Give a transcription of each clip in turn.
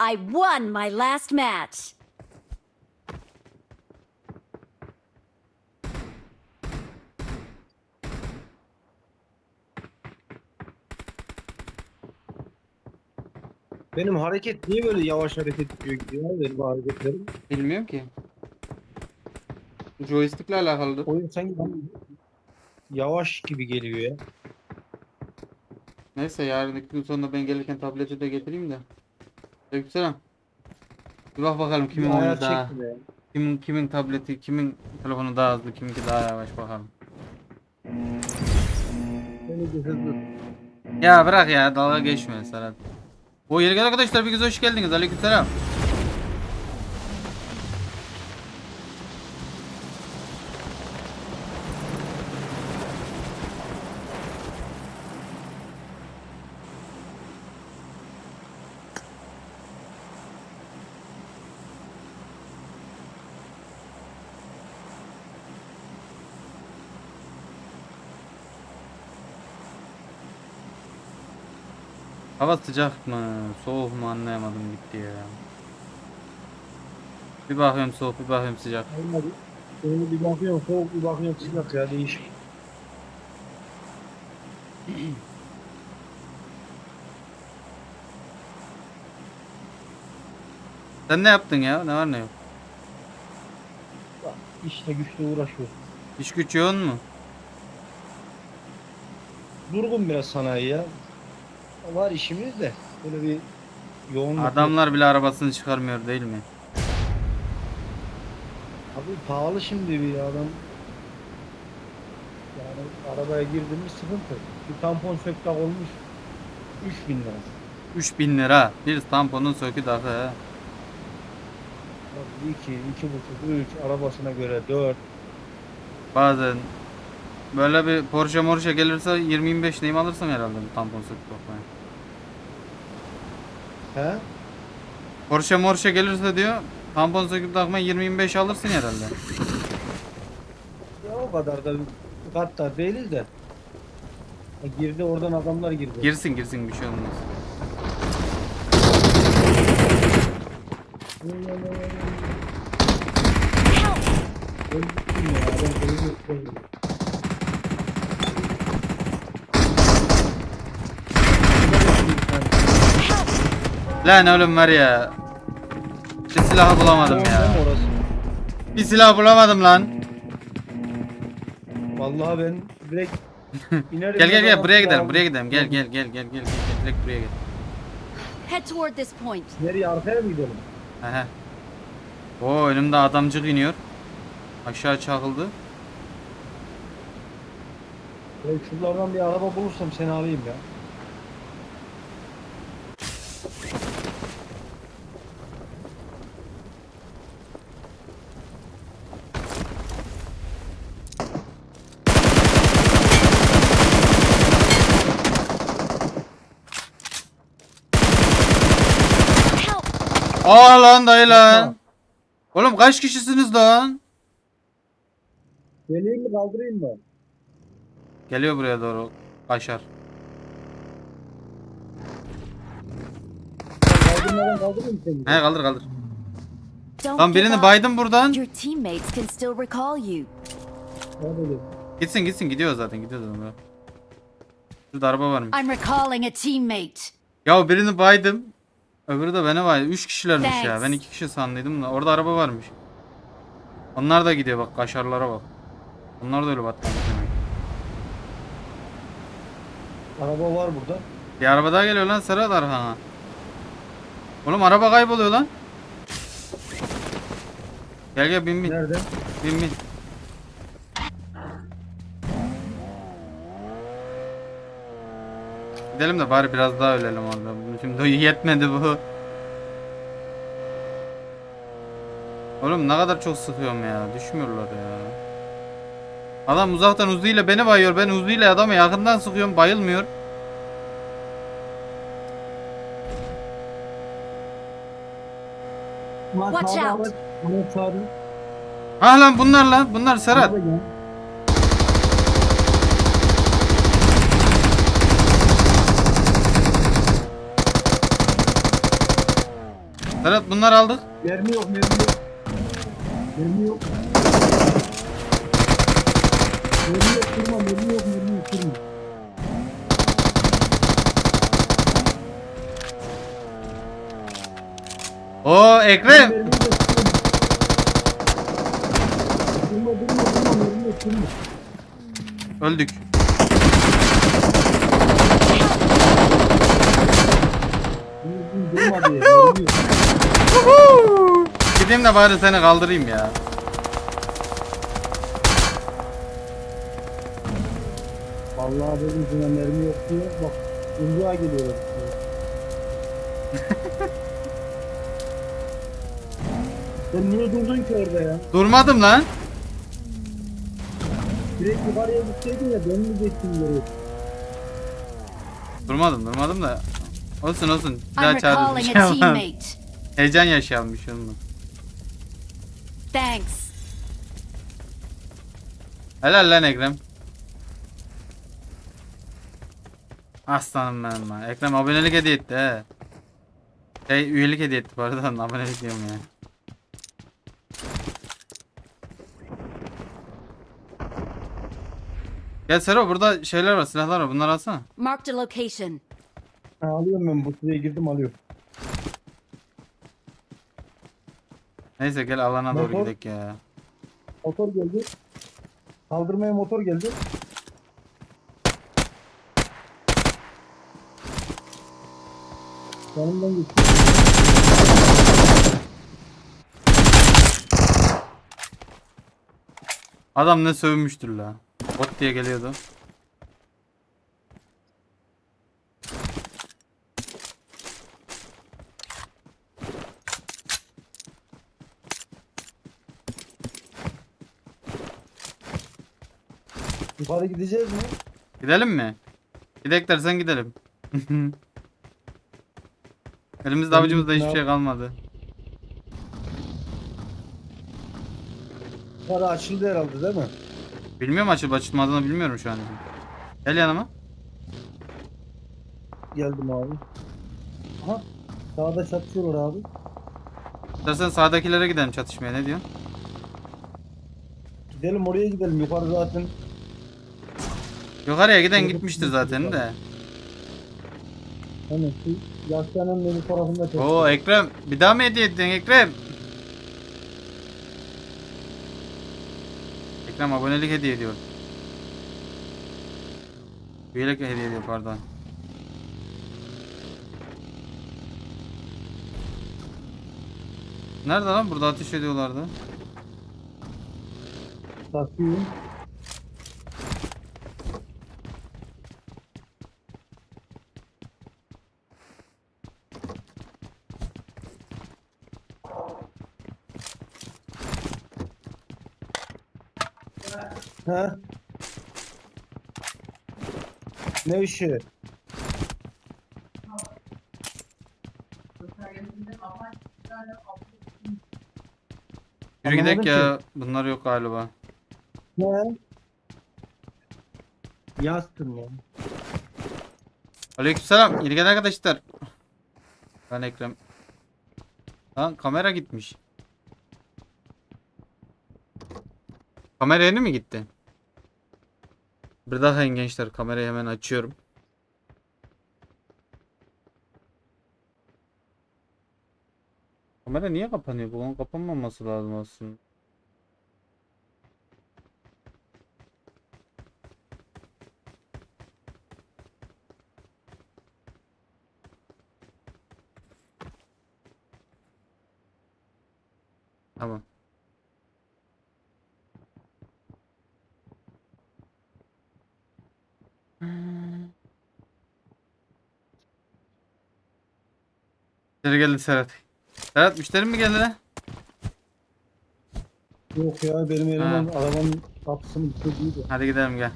I won my last match. Benim hareket niye böyle yavaş hareket ediyor gidiyor benim bu hareketlerim? Bilmiyorum ki. Joystick'le alakalıdır. Oyun sanki bana yavaş gibi geliyor ya. Neyse yarın gün sonunda ben gelirken tableti de getireyim de. Aleykümselam. Bir bak bakalım kimin oyunu daha. Kimin kimin tableti, kimin telefonu daha hızlı, kiminki daha yavaş bakalım. Ya bırak ya dalga geçme Serhat. O yeni arkadaşlar bir kez hoş geldiniz. Aleykümselam. Hava sıcak mı, soğuk mu anlayamadım gitti ya. Bir bakıyorum soğuk, bir bakıyorum sıcak. Olmadı. Bir bakıyorum soğuk bir bakıyorum sıcak ya değişik. Sen ne yaptın ya? Ne var ne yok? İşle güçle uğraşıyoruz. İş güç yoğun mu? Durgun biraz sanayi ya. Var işimiz de böyle bir yoğunluk. Adamlar bile arabasını çıkarmıyor değil mi? Abi pahalı şimdi bir adam. Yani arabaya girdim mi sıkıntı. Bir tampon söktak olmuş 3000 lira. 3000 lira. Bir tamponun sökü dahi he. Abi 2, 2,5, 3 arabasına göre 4. Bazen böyle bir Porsche Porsche gelirse 20-25 neyim alırsam herhalde bu tampon sökü toplayın. He? Porsche Porsche gelirse diyor tampon söküp takmaya 20-25 alırsın herhalde. Ya o kadar da hatta değiliz de. Ya girdi oradan adamlar girdi. Girsin girsin bir şey olmaz. Ben gittim ya, ben koyunu koydum. Lan oğlum var ya. Bir silahı bulamadım ya. Orası. Bir silah bulamadım lan. Vallahi ben direkt inerim. Gel gel ya, gel buraya gidelim buraya gidelim gel gel gel gel gel gel direkt buraya gel. Head toward this point. Nereye arkaya mı gidelim? Aha. Oo önümde adamcık iniyor. Aşağı çakıldı. Ben şuralardan bir araba bulursam seni alayım ya. Help! Aa lan dayı lan. Yapma. Oğlum kaç kişisiniz lan? Geleyim mi kaldırayım mı? Geliyor buraya doğru. Kaşar. Kaldırmadan kaldırayım mı seni? He kaldır kaldır. Lan birini baydım buradan. Your teammates can still recall you. Hadi gel. Gitsin gitsin gidiyor zaten gidiyor zaten. bırak. Şurada araba varmış. I'm recalling a teammate. Ya birini baydım. Öbürü de beni baydı. Üç kişilermiş ya. Thanks. Ben iki kişi sandıydım da. Orada araba varmış. Onlar da gidiyor bak. Kaşarlara bak. Onlar da öyle demek. Araba var burada. Bir araba daha geliyor lan Serhat arkana. Oğlum araba kayboluyor lan. Gel gel bin bin. Nerede? Bin bin. Gidelim de bari biraz daha ölelim orada. Şimdi yetmedi bu. Oğlum ne kadar çok sıkıyorum ya. Düşmüyorlar ya. Adam uzaktan uzuyla beni bayıyor. Ben uzuyla adamı yakından sıkıyorum. Bayılmıyor. Watch out. Ha lan bunlar lan. Bunlar Serhat. Serhat bunları aldık. Mermi yok mermi yok. Mermi yok. Mermi yok durma mermi yok mermi yok durma. Oo Ekrem. Mermi yok durma. Durma durma mermi yok durma. Öldük. Durma diye mermi yok. Gideyim de bari seni kaldırayım ya. Vallahi benim yüzüme mermi yok diye bak yumruğa geliyorlar. Sen niye durdun ki orada ya? Durmadım lan. Direkt yukarıya gitseydin ya dönmeyecektin geri. Durmadım durmadım da. Olsun olsun. Bir I'm daha recalling a teammate. Heyecan yaşayalım bir şey olmaz. Thanks. Helal lan Ekrem. Aslanım benim lan. Ekrem abonelik hediye etti he. Şey üyelik hediye etti pardon abonelik diyorum ya. Gel Sero burada şeyler var silahlar var bunları alsana. Marked a location. Ha, alıyorum ben bu sıraya girdim alıyorum. Neyse gel alana doğru Motor. gidelim ya. Motor geldi. Kaldırmaya motor geldi. Yanımdan geçti. Adam ne sövmüştür la. Bot diye geliyordu. Yukarı gideceğiz mi? Gidelim mi? Gidek dersen gidelim. Elimizde avucumuzda hiçbir şey kalmadı. Yukarı açıldı herhalde değil mi? Bilmiyorum açılıp açılmadığını bilmiyorum şu an. Gel yanıma. Geldim abi. Aha. Sağda çatışıyorlar abi. İstersen sağdakilere gidelim çatışmaya ne diyorsun? Gidelim oraya gidelim. Yukarı zaten Yukarıya giden gitmiştir zaten de. Hani şu yaşlanan benim tarafında çok. Oo Ekrem bir daha mı hediye ettin Ekrem? Ekrem abonelik hediye ediyor. Üyelik hediye ediyor pardon. Nerede lan? Burada ateş ediyorlardı. Takıyorum. Ha? Ne işi? Yürü gidelim Anlamadım ya. Bunlar yok galiba. Ne? Yazdım ya. Aleykümselam. İyi gelen arkadaşlar. Ben Ekrem. Lan kamera gitmiş. Kamera yeni mi gitti? Bir daha gençler kamerayı hemen açıyorum. Kamera niye kapanıyor? Bunun kapanmaması lazım aslında. Tamam. Müşteri geldi Serhat. Serhat müşteri mi geldi lan? Yok ya benim eleman arabanın kapısını kırdıydı. Hadi gidelim gel.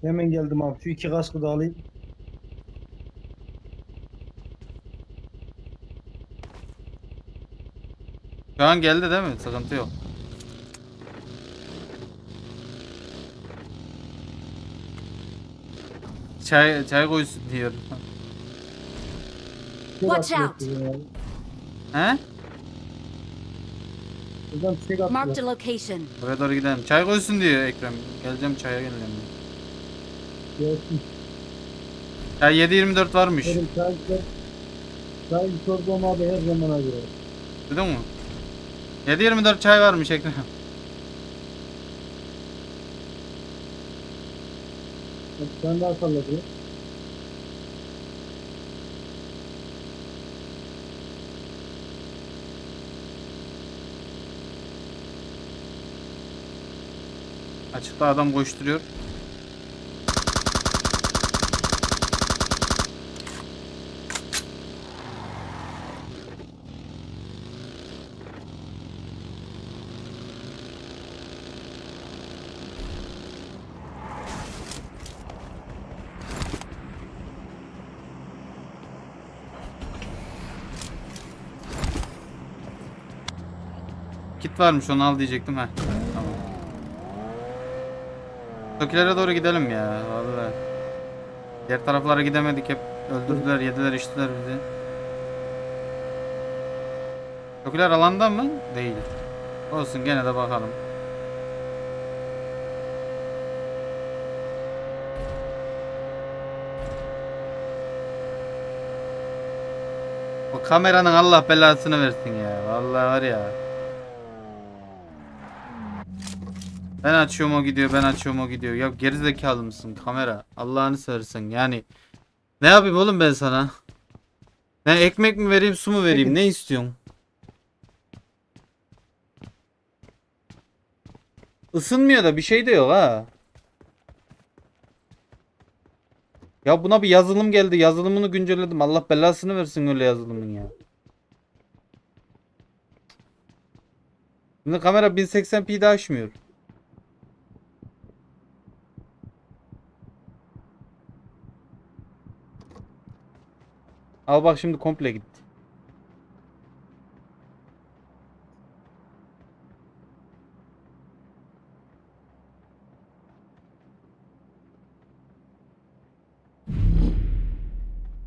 Hemen geldim abi. Şu iki kaskı da alayım. Şu an geldi değil mi? Sıkıntı yok. Çay çay koysun diyor. Watch out. He? Buradan fişek Marked a attılar. location. Buraya doğru gidelim. Çay koysun diyor Ekrem. Geleceğim çaya geleceğim. Gelsin. Ya 7.24 varmış. Benim çaycılar çay çorbam abi her zamana göre. Duydun mu? 7.24 çay varmış Ekrem. Sen daha salladın. Açıkta adam koşturuyor. Kit varmış onu al diyecektim ha. Tamam. Tokilere doğru gidelim ya vallahi. Diğer taraflara gidemedik hep öldürdüler, yediler, içtiler bizi. Tokiler alanda mı? Değil. Olsun gene de bakalım. O kameranın Allah belasını versin ya. Vallahi var ya. Ben açıyorum o gidiyor, ben açıyorum o gidiyor. Ya gerizekalı mısın kamera? Allah'ını seversen yani. Ne yapayım oğlum ben sana? Ne ekmek mi vereyim, su mu vereyim? Ne istiyorsun? Isınmıyor da bir şey de yok ha. Ya buna bir yazılım geldi. Yazılımını güncelledim. Allah belasını versin öyle yazılımın ya. Şimdi kamera 1080p'de açmıyor. Al bak şimdi komple gitti.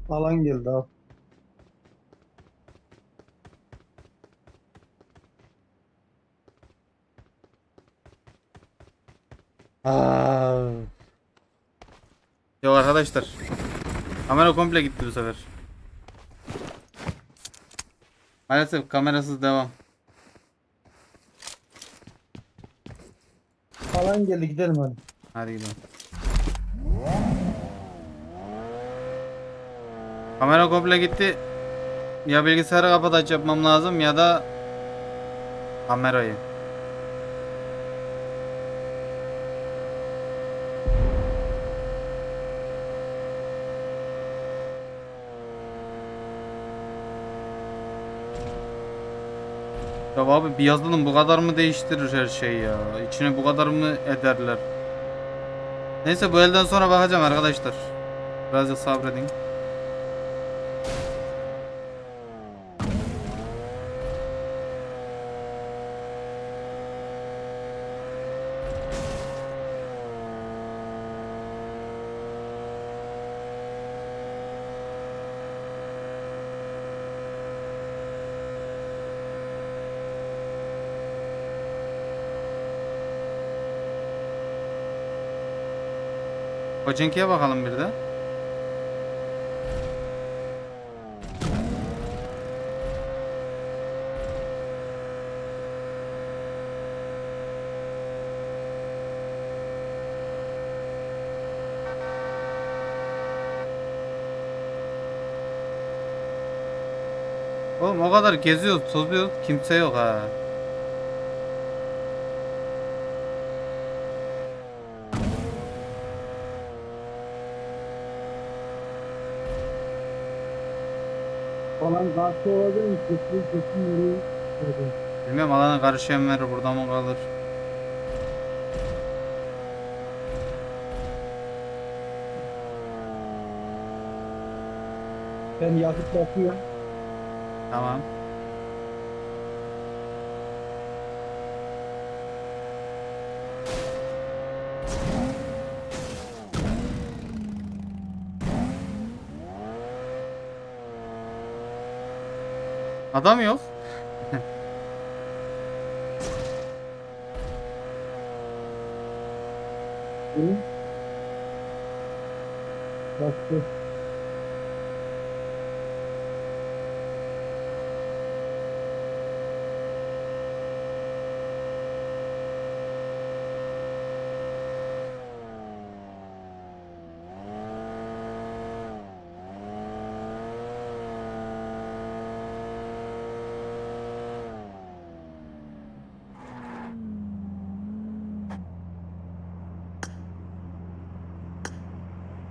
Alan geldi abi. Aa. Yok arkadaşlar. Kamera komple gitti bu sefer. Maalesef kamerasız devam. Alan geldi gidelim hadi. Hadi gidelim. Kamera komple gitti. Ya bilgisayarı kapataç yapmam lazım ya da kamerayı. Ya abi bir yazılım bu kadar mı değiştirir her şeyi ya? İçine bu kadar mı ederler? Neyse bu elden sonra bakacağım arkadaşlar. Birazcık sabredin. Koçinki'ye bakalım bir de. Oğlum o kadar geziyoruz, tozuyoruz, kimse yok ha. Alan karşı olacak mı? Kesin kesin? Hadi. Bilmiyorum alana karışayan verir burada mı kalır? Ben yakıt yapıyorum. Tamam. Adam yok. Hı?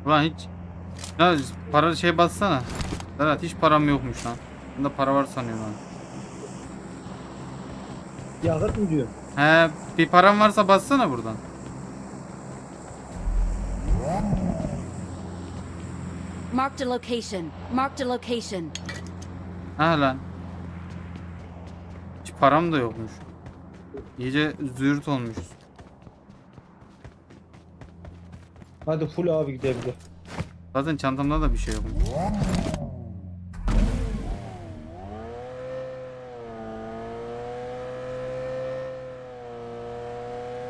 Ulan hiç ya para şey bassana. Serhat hiç param yokmuş lan. Bunda para var sanıyorum lan. Yakıt mı diyor? He bir param varsa bassana buradan. Marked a location. Marked a location. Ha lan. Hiç param da yokmuş. İyice züğürt olmuşuz. Hadi full abi gidebilir. Zaten çantamda da bir şey yokmuş.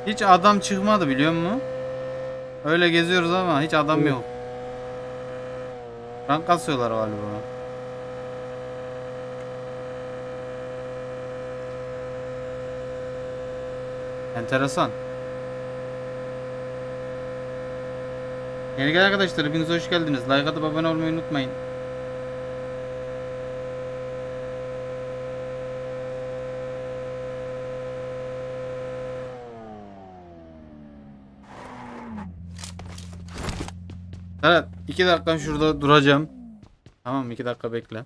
Hiç adam çıkmadı biliyor musun? Öyle geziyoruz ama hiç adam yok. Rank kasıyorlar galiba. Enteresan. Yeni gelen arkadaşlar hepiniz hoş geldiniz. Like atıp abone olmayı unutmayın. Evet, iki dakika şurada duracağım. Tamam, iki dakika bekle.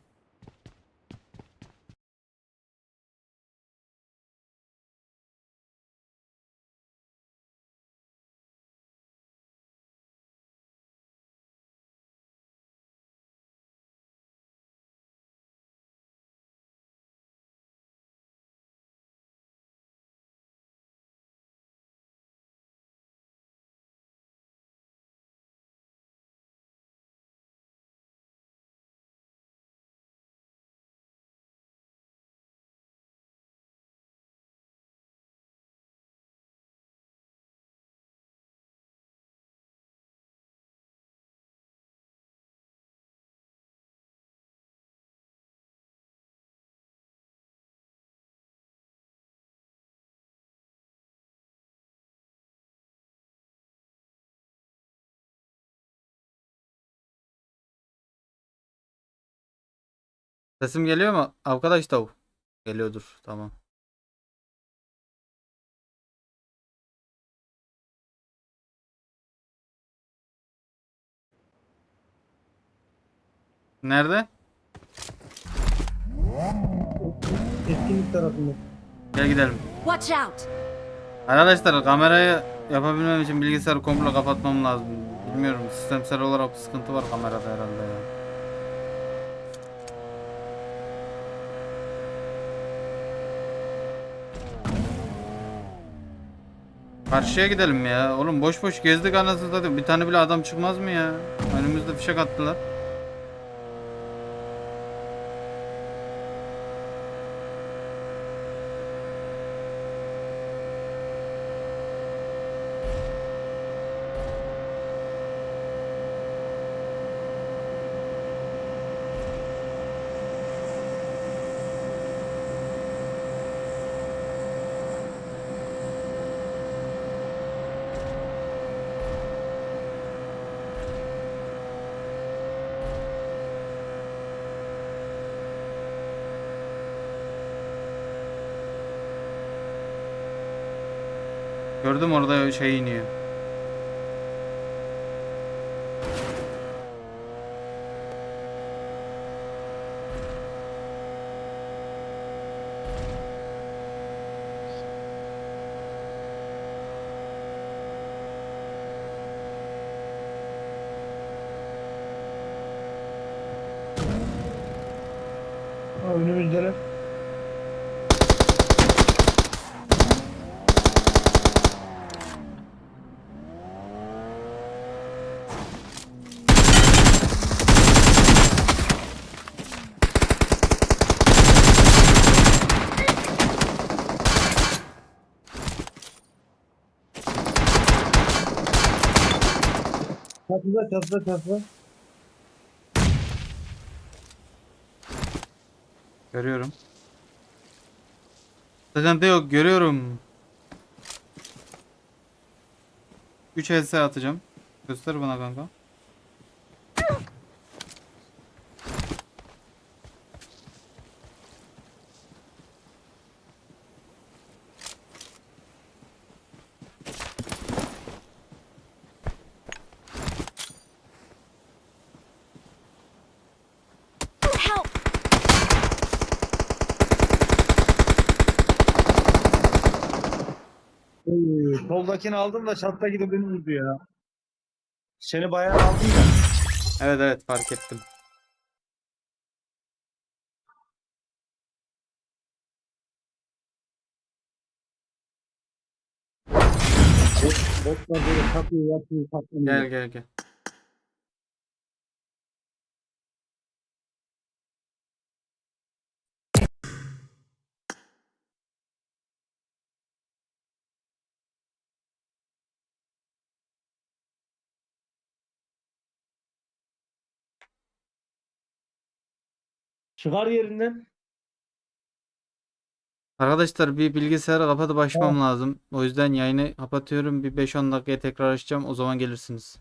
Sesim geliyor mu? Arkadaş da geliyordur. Tamam. Nerede? Etkinlik tarafında. Gel gidelim. Watch out! Arkadaşlar kamerayı yapabilmem için bilgisayarı komple kapatmam lazım. Bilmiyorum sistemsel olarak bir sıkıntı var kamerada herhalde ya. Karşıya gidelim ya. Oğlum boş boş gezdik anasını satayım. Bir tane bile adam çıkmaz mı ya? Önümüzde fişek attılar. Gördüm orada şey iniyor. Ha önümüzdeler. Çatıda çatıda çatıda. Görüyorum. Sıkıntı yok görüyorum. 3 HS atacağım. Göster bana kanka. Help! Soldakini aldım da çattaki de beni vurdu ya. Seni bayağı aldım ya. Evet evet fark ettim. Botlar böyle kapıyor yapıyor patlamıyor. Gel gel gel. Çıkar yerinden. Arkadaşlar bir bilgisayarı kapatıp açmam lazım. O yüzden yayını kapatıyorum. Bir 5-10 dakikaya tekrar açacağım. O zaman gelirsiniz.